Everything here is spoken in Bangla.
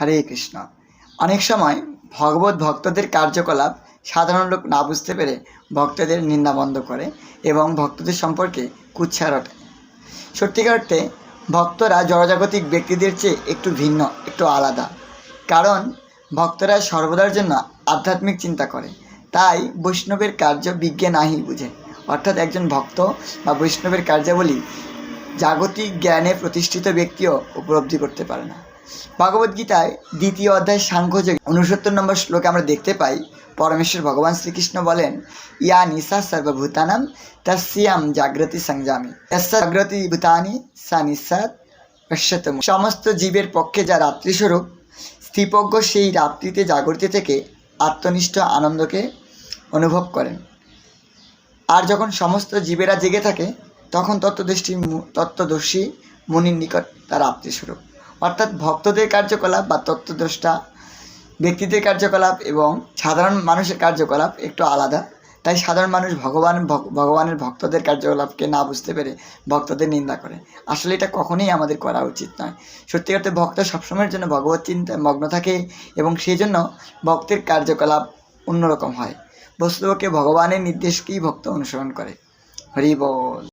হরে কৃষ্ণ। অনেক সময় ভগবত ভক্তদের কার্যকলাপ সাধারণ লোক না বুঝতে পেরে ভক্তদের নিন্দাবন্ধ করে এবং ভক্তদের সম্পর্কে কুচ্ছা রটে সত্যিকার অর্থে ভক্তরা জড়জাগতিক ব্যক্তিদের চেয়ে একটু ভিন্ন, একটু আলাদা। কারণ ভক্তরা সর্বদার জন্য আধ্যাত্মিক চিন্তা করে। তাই বৈষ্ণবের কার্য বিজ্ঞে নাহি বুঝে। অর্থাৎ একজন ভক্ত বা বৈষ্ণবের কার্যাবলী জাগতিক জ্ঞানে প্রতিষ্ঠিত ব্যক্তিও উপলব্ধি করতে পারে না। ভগবদ্গীতায় দ্বিতীয় অধ্যায় সাংখ্যযোগ উনসত্তর নম্বর শ্লোকে আমরা দেখতে পাই, পরমেশ্বর ভগবান শ্রীকৃষ্ণ বলেন, ইয়া নিশা সর্বভূতানাম তস্যাম জাগ্রতি সংযামী জাগ্রতি ভূতানি সা পশ্যতম সমস্ত জীবের পক্ষে যা রাত্রিস্বরূপ স্থিপজ্ঞ সেই রাত্রিতে জাগরিত থেকে আত্মনিষ্ঠ আনন্দকে অনুভব করেন। আর যখন সমস্ত জীবেরা জেগে থাকে, তখন তত্ত্বদৃষ্টি তত্ত্বদর্শী মুনির নিকট তার আত্মীয়স্বরূপ অর্থাৎ ভক্তদের কার্যকলাপ বা তত্ত্বদ্রষ্টা, ব্যক্তিদের কার্যকলাপ এবং সাধারণ মানুষের কার্যকলাপ একটু আলাদা। তাই সাধারণ মানুষ ভগবান ভগবানের ভক্তদের কার্যকলাপকে না বুঝতে পেরে ভক্তদের নিন্দা করে। আসলে এটা কখনোই আমাদের করা উচিত নয়। সত্যি কথা ভক্ত সবসময়ের জন্য ভগবত চিন্তায় মগ্ন থাকে এবং সেই জন্য ভক্তের কার্যকলাপ অন্যরকম হয়। বস্তুকে ভগবানের নির্দেশকেই ভক্ত অনুসরণ করে। হরি বল।